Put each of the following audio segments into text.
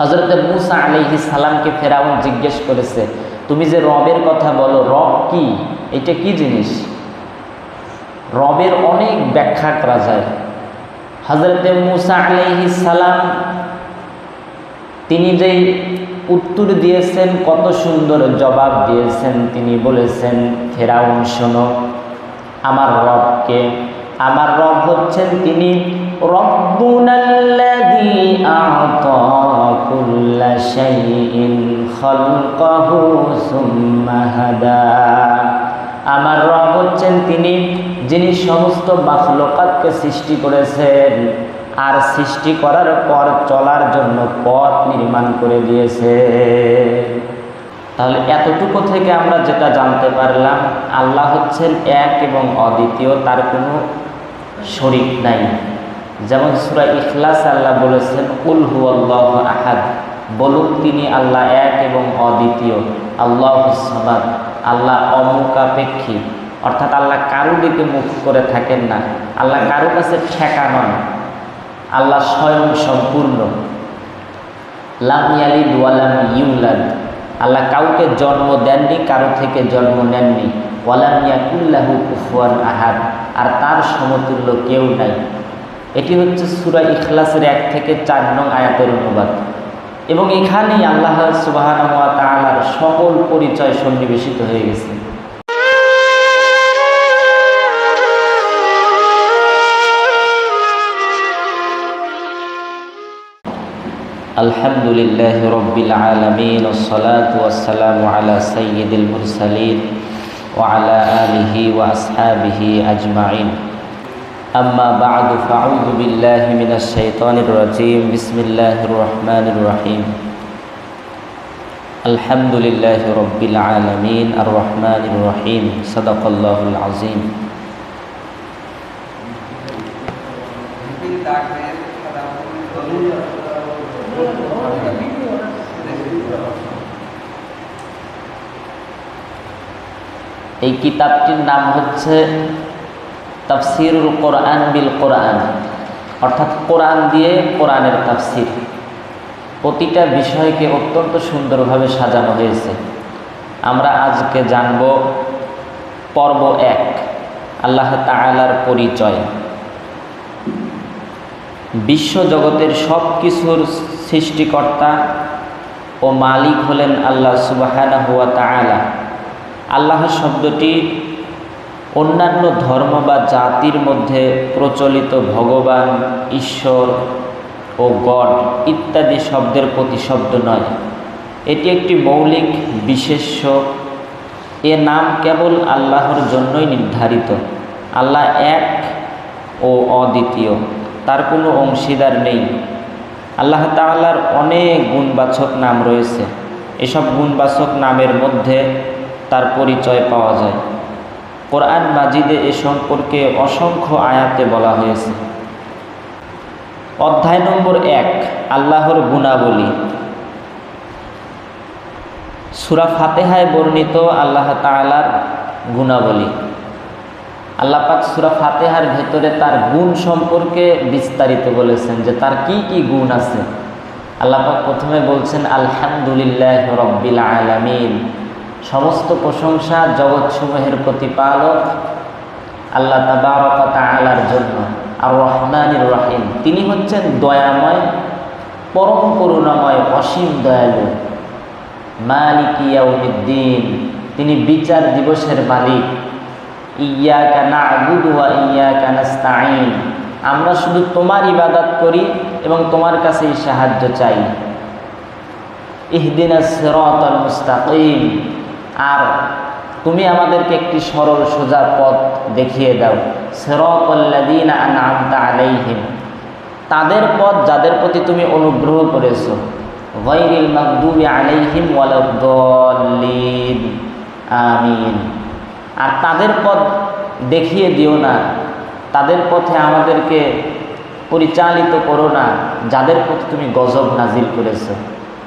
হজরত মুসা আলাইহি সালামকে ফেরাউন জিজ্ঞেস করেছে, তুমি যে রবের কথা বলো, রব কি? এটা কি জিনিস? রবের অনেক ব্যাখ্যা করা যায় হজরতে মুসা আলাইহি সালাম, তিনি যে উত্তর দিয়েছেন, কত সুন্দর জবাব দিয়েছেন, তিনি বলেছেন, ফেরাউন, শোনো, আমার রবকে আমার রব হচ্ছেন তিনি। আমার রব হচ্ছেন তিনি, যিনি সমস্ত মাখলুকাতকে সৃষ্টি করেছেন আর সৃষ্টি করার পর চলার জন্য পথ নির্মাণ করে দিয়েছে তাহলে এতটুকু থেকে আমরা যেটা জানতে পারলাম, আল্লাহ হচ্ছেন এক এবং অদ্বিতীয়, তার কোনো শরিক নাই। যেমন সুরা ইখলাস আল্লাহ বলেছেন উল হু আল্লাহ আহাদ। বলুন তিনি আল্লাহ এক এবং অদ্বিতীয়, আল্লাহ সমাদ, আল্লাহ অমুখাপেক্ষী অর্থাৎ আল্লাহ কারও দিকে মুখ করে থাকেন না। আল্লাহ কারও কাছে ঠেকা নন। আল্লাহ স্বয়ং সম্পূর্ণ। লাম ইয়ালিদ ওয়ালাম ইউলাদ। আল্লাহ কাউকে জন্ম দেননি, কারও থেকে জন্ম নেননি। ওয়ালামিয়াকুল্লাহু কুফুয়ান আহাদ, আর তার সমতুল্য কেউ নাই। এটি হচ্ছে সুরা ইখলাসের এক থেকে চার নং আয়াতের অনুবাদ। এবং এখানেই আল্লাহ সুবাহান তালার সকল পরিচয় সন্নিবেশিত হয়ে গেছে। الحمد لله رب العالمين والصلاة والسلام على سيد المرسلين وعلى آله وأصحابه أجمعين أما بعد فأعوذ بالله من الشيطان الرجيم بسم الله الرحمن الرحيم الحمد لله رب العالمين الرحمن الرحيم صدق الله العظيم এই কিতাবটির নাম হচ্ছে তাফসিরুল কোরআন বিল কোরআন। অর্থাৎ কোরআন দিয়ে কোরআনের তাফসির। প্রতিটা বিষয়কে অত্যন্ত সুন্দরভাবে সাজানো হয়েছে। আমরা আজকে জানব পর্ব এক, আল্লাহ তাআলার পরিচয়। বিশ্বজগতের সব কিছুর সৃষ্টিকর্তা ও মালিক হলেন আল্লাহ সুবাহানা হুয়া তাআলা। আল্লাহ শব্দটি অন্যান্য ধর্ম বা জাতির মধ্যে প্রচলিত ভগবান, ঈশ্বর ও গড ইত্যাদি শব্দের প্রতিশব্দ নয়। এটি একটি মৌলিক বিশেষ্য। এ নাম কেবল আল্লাহর জন্যই নির্ধারিত। আল্লাহ এক ও অদ্বিতীয়। তার কোনো অংশীদার নেই। আল্লাহ তাআলার অনেক গুণবাচক নাম রয়েছে। এসব গুণবাচক নামের মধ্যে তার পরিচয় পাওয়া যায়। কোরআন মাজিদে এ সম্পর্কে অসংখ্য আয়াতে বলা হয়েছে। অধ্যায় নম্বর এক, আল্লাহর গুণাবলী। সুরা ফাতেহায় বর্ণিত আল্লাহ তালার গুণাবলী। আল্লাহ পাক সুরা ফাতেহার ভেতরে তার গুণ সম্পর্কে বিস্তারিত বলেছেন যে তার কি কি গুণ আছে। আল্লাহ পাক প্রথমে বলছেন, আলহামদুলিল্লাহ রব্বিল আলামিন। সমস্ত প্রশংসা জগৎসমূহের প্রতিপালক আল্লাহ তাবারকতা আলার জন্য। আর রহমানির রহিম। তিনি হচ্ছেন দয়াময়, পরম করুণাময়, অসীম দয়ালু। মালিক ইয়াউমিদ্দিন। তিনি বিচার দিবসের মালিক। ইয়া কানা আবুদুয়া ইয়া কানাস্তাইন আমরা শুধু তোমার ইবাদত করি এবং তোমার কাছেই সাহায্য চাই। ইহদিনা মুস্তাকিম। আর তুমি আমাদেরকে একটি সরল সোজা পথ দেখিয়ে দাও। আন'আমতা আলাইহিম। তাদের পথ যাদের প্রতি তুমি অনুগ্রহ করেছ। গায়রিল মাগদুবি আলাইহিম ওয়ালাদ-দাল্লিন আমিন। আর তাদের পথ দেখিয়ে দিও না। তাদের পথে আমাদেরকে পরিচালিত করো না। যাদের পথে তুমি গজব নাজিল করেছ।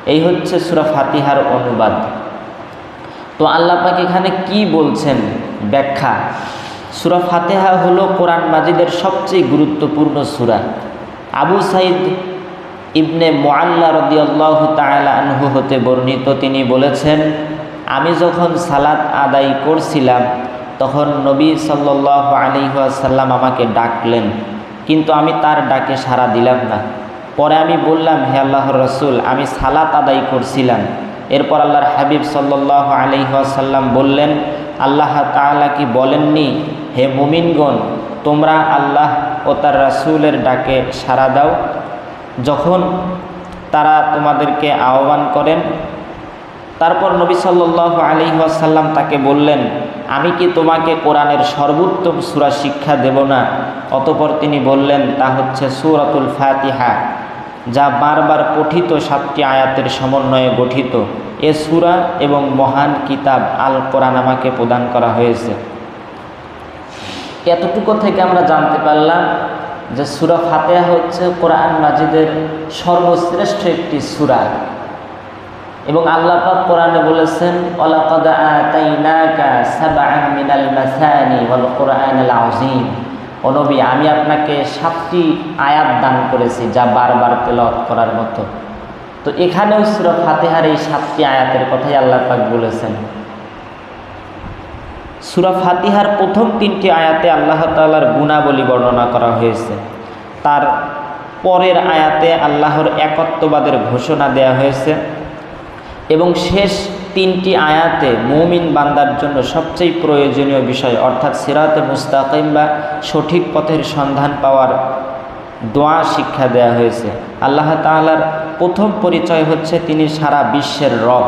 এই হচ্ছে সুরা ফাতিহার অনুবাদ। তো আল্লাহ পাক এখানে কি বলছেন? ব্যাখ্যা। সুরা ফাতেহা হলো কোরআন মাজিদের সবচেয়ে গুরুত্বপূর্ণ সুরা। আবু সাইদ ইবনে মোয়াল্লা রদিয়াল্লাহ তালা আনহু হতে বর্ণিত, তিনি বলেছেন, আমি যখন সালাত আদায় করছিলাম, তখন নবী সাল্লাহ আলিহাসাল্লাম আমাকে ডাকলেন। কিন্তু আমি তার ডাকে সাড়া দিলাম না। পরে আমি বললাম, হে আল্লাহর রসুল, আমি সালাত আদায় করছিলাম। এরপর আল্লাহর হাবিব সাল্লাহ আলিহাসাল্লাম বললেন, আল্লাহ তাআলা কি বলেননি? হে মুমিনগণ, তোমরা আল্লাহ ও তার রাসুলের ডাকে সাড়া দাও। যখন তারা তোমাদেরকে আহ্বান করেন, তারপর নবী সাল্লাহ আলী ওয়াসাল্লাম তাকে বললেন, আমি কি তোমাকে কোরআনের সর্বোত্তম সুরা শিক্ষা দেব না? অতপর তিনি বললেন, তা হচ্ছে সুরাতুল ফাতিহা। যা বারবার পঠিত সাতটি আয়াতের সমন্বয়ে গঠিত। এ সুরা এবং মহান কিতাব আল কোরআন আমাকে প্রদান করা হয়েছে। এতটুকু থেকে আমরা জানতে পারলাম যে সুরা ফাতেহা হচ্ছে কোরআন মাজিদের সর্বশ্রেষ্ঠ একটি সুরা। এবং আল্লাহ পাক কোরআনে বলেছেন, ওয়ালাকাদ আতাইনাকা সাবআন মিনাল মাসানি ওয়াল কোরআনিল আযীম ও নবী, আমি আপনাকে সাতটি আয়াত দান করেছি যা বারবার তেলাওয়াত করার মতো। তো এখানেও সূরা ফাতিহার এই সাতটি আয়াতের কথাই আল্লাহ পাক বলেছেন। সূরা ফাতিহার প্রথম তিনটি আয়াতে আল্লাহ তাআলার গুণাবলী বর্ণনা করা হয়েছে। তার পরের আয়াতে আল্লাহর একত্ববাদের ঘোষণা দেয়া হয়েছে। এবং শেষ তিনটি আয়াতে মৌমিন বান্দার জন্য সবচেয়ে প্রয়োজনীয় বিষয়, অর্থাৎ সিরাতে মুস্তাকিম বা সঠিক পথের সন্ধান পাওয়ার দোয়া শিক্ষা দেয়া হয়েছে। আল্লাহ তাআলার প্রথম পরিচয় হচ্ছে তিনি সারা বিশ্বের রব।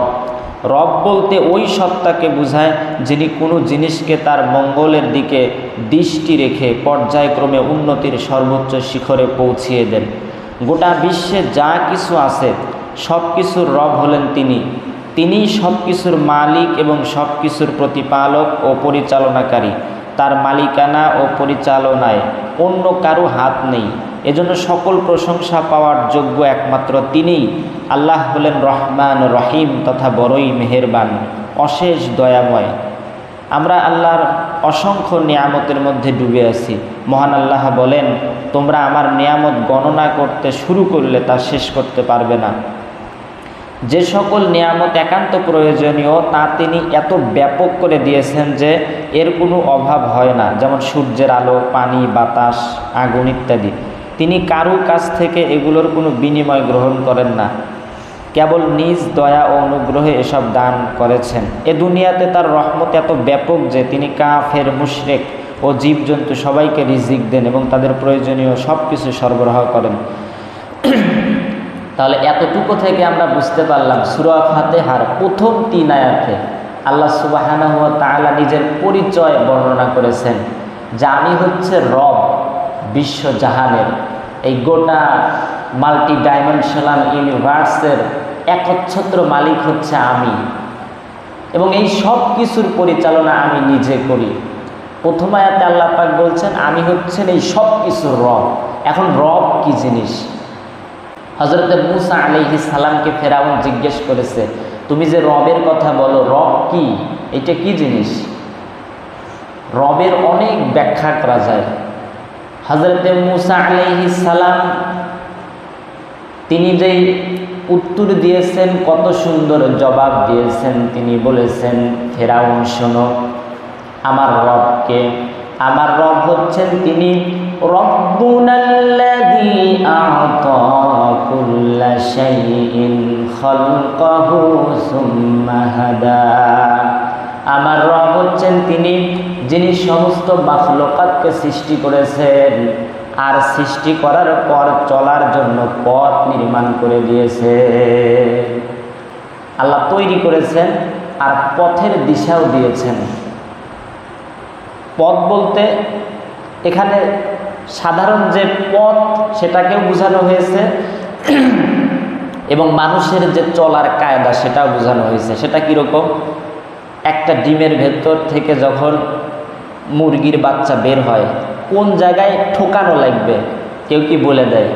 রব বলতে ওই সত্তাকে বোঝায় যিনি কোনো জিনিসকে তার মঙ্গলের দিকে দৃষ্টি রেখে পর্যায়ক্রমে উন্নতির সর্বোচ্চ শিখরে পৌঁছিয়ে দেন। গোটা বিশ্বে যা কিছু আছে সব কিছুর রব হলেন তিনি। তিনিই সব কিছুর মালিক এবং সব কিছুর প্রতিপালক ও পরিচালনাকারী। তার মালিকানা ও পরিচালনায় অন্য কারও হাত নেই। এজন্য সকল প্রশংসা পাওয়ার যোগ্য একমাত্র তিনিই। আল্লাহ হলেন রহমান রহিম তথা বড়ই মেহেরবান, অশেষ দয়াময়। আমরা আল্লাহর অসংখ্য নিয়ামতের মধ্যে ডুবে আছি। মহান আল্লাহ বলেন, তোমরা আমার নিয়ামত গণনা করতে শুরু করলে তা শেষ করতে পারবে না। যে সকল নিয়ামত একান্ত প্রয়োজনীয়, তা তিনি এত ব্যাপক করে দিয়েছেন যে এর কোনো অভাব হয় না। যেমন সূর্যের আলো, পানি, বাতাস, আগুন ইত্যাদি। তিনি কারও কাছ থেকে এগুলোর কোনো বিনিময় গ্রহণ করেন না। কেবল নিজ দয়া ও অনুগ্রহে এসব দান করেছেন। এ দুনিয়াতে তার রহমত এত ব্যাপক যে তিনি কাফের, মুশরেক ও জীবজন্তু সবাইকে রিজিক দেন এবং তাদের প্রয়োজনীয় সব কিছু সরবরাহ করেন। তাহলে এতটুকু থেকে আমরা বুঝতে পারলাম সুরা ফাতেহার প্রথম তিন আয়াতে আল্লাহ সুবাহানা হুয়া তাআলা নিজের পরিচয় বর্ণনা করেছেন, যে আমি হচ্ছে রব, বিশ্ব জাহানের। এই গোটা মাল্টি ডাইমেনশনাল ইউনিভার্সের একচ্ছত্র মালিক হচ্ছে আমি এবং এই সব কিছুর পরিচালনা আমি নিজে করি। প্রথম আয়াতে আল্লাহ পাক বলছেন, আমি হচ্ছেন এই সব কিছুর রব। এখন রব কি জিনিস? হজরত মুসা আলিহি সালামকে ফেরাউন জিজ্ঞেস করেছে, তুমি যে রবের কথা বলো, রব কি? এটা কি জিনিস? রবের অনেক ব্যাখ্যা করা যায় হজরত মুসা আলিহি সালাম, তিনি যেই উত্তর দিয়েছেন, কত সুন্দর জবাব দিয়েছেন, তিনি বলেছেন, ফেরাউন, শোনো, আমার রবকে, আমার রব হচ্ছেন তিনি আমার রব হচ্ছেন তিনি, যিনি সমস্ত মাখলুকাতকে সৃষ্টি করেছেন আর সৃষ্টি করার পর চলার জন্য পথ নির্মাণ করে দিয়েছে আল্লাহ তৈরি করেছেন আর পথের দিশাও দিয়েছেন। পথ বলতে এখানে সাধারণ যে পথ সেটাকেও বোঝানো হয়েছে। এবং মানুষের যে চলার কায়দা সেটাও বোঝানো হয়েছে। সেটা কীরকম? একটা ডিমের ভেতর থেকে যখন মুরগির বাচ্চা বের হয়, কোন জায়গায় ঠোকানো লাগবে? কেউ কি বলে দেয়?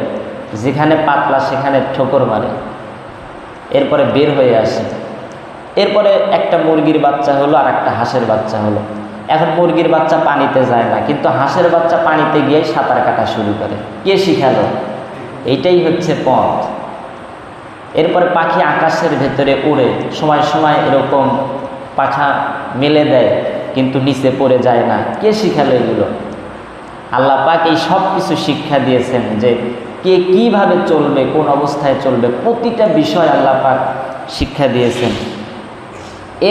যেখানে পাতলা সেখানে ঠোকর মারে। এরপরে বের হয়ে আসে। এরপরে একটা মুরগির বাচ্চা হলো আর একটা হাঁসের বাচ্চা হলো। এখন মুরগির বাচ্চা পানিতে যায় না, কিন্তু হাঁসের বাচ্চা পানিতে গিয়ে সাঁতার কাটা শুরু করে। কে শিখালো? এইটাই হচ্ছে পথ। এরপরে পাখি আকাশের ভেতরে উড়ে, সময় সময় এরকম পাখা মেলে দেয়, কিন্তু নিচে পড়ে যায় না। কে শিখালো এগুলো? আল্লাহ পাক এই সব কিছু শিক্ষা দিয়েছেন যে কে কীভাবে চলবে, কোন অবস্থায় চলবে, প্রতিটা বিষয় আল্লাহ পাক শিক্ষা দিয়েছেন।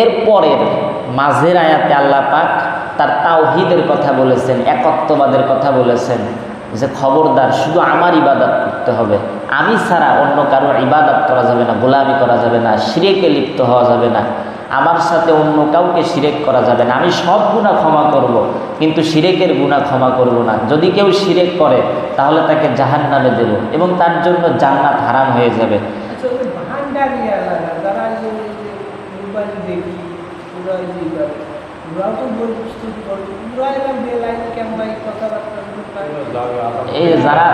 এরপরের মাঝের আয়াতে আল্লাহ পাক তার তাওহিদের কথা বলেছেন, একত্ববাদের কথা বলেছেন, যে খবরদার শুধু আমার ইবাদত করতে হবে। আমি ছাড়া অন্য কারও ইবাদত করা যাবে না, গোলামি করা যাবে না সিরেকে লিপ্ত হওয়া যাবে না। আমার সাথে অন্য কাউকে সিরেক করা যাবে না। আমি সব গুণা ক্ষমা করব। কিন্তু সিরেকের গুণা ক্ষমা করব না। যদি কেউ সিরেক করে, তাহলে তাকে জাহান নামে দেব এবং তার জন্য জান্নাত হারাম হয়ে যাবে। আচ্ছা এই যারা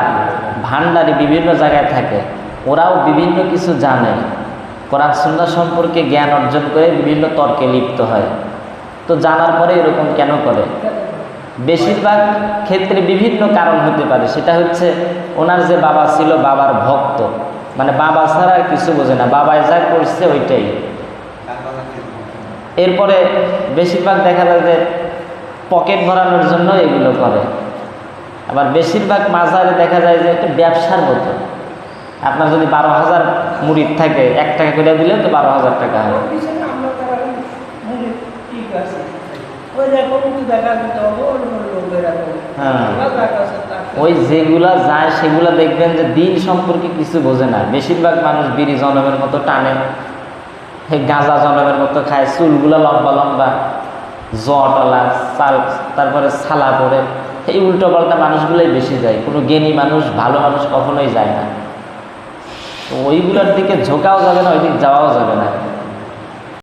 ভান্ডারি বিভিন্ন জায়গায় থাকে, ওরাও বিভিন্ন কিছু জানে। কোরআন সুন্নাহ সম্পর্কে জ্ঞান অর্জন করে বিভিন্ন তর্কে লিপ্ত হয়। তো জানার পরে এরকম কেন করে? বেশিরভাগ ক্ষেত্রে বিভিন্ন কারণ হতে পারে। সেটা হচ্ছে, ওনার যে বাবা ছিল বাবার ভক্ত। মানে বাবা ছাড়া আর কিছু বোঝে না। বাবায় যা করছে ওইটাই। এরপরে বেশিরভাগ দেখা যায় যে পকেট ভরানোর জন্য এগুলো করে। আবার বেশিরভাগ মাজারে দেখা যায় যে একটা ব্যবসার মতো। আপনার যদি বারো হাজার মুড়িদ থাকে এক টাকা করে দিলে তো বারো হাজার টাকা হবে হ্যাঁ। ওই যেগুলা যায় সেগুলা দেখবেন যে দিন সম্পর্কে কিছু বোঝে না। বেশিরভাগ মানুষ বিড়ি জনমের মতো টানে গাঁজা জনমের মতো খায়, চুলগুলো লম্বা লম্বা, জটলা চাল তারপরে ছালা পরে। এই উল্টো পাল্টা মানুষগুলোই বেশি যায়। কোনো জ্ঞানী মানুষ, ভালো মানুষ কখনোই যায় না। ওইগুলোর দিকে ঝোঁকাও যাবে না ওই দিক যাওয়াও যাবে না।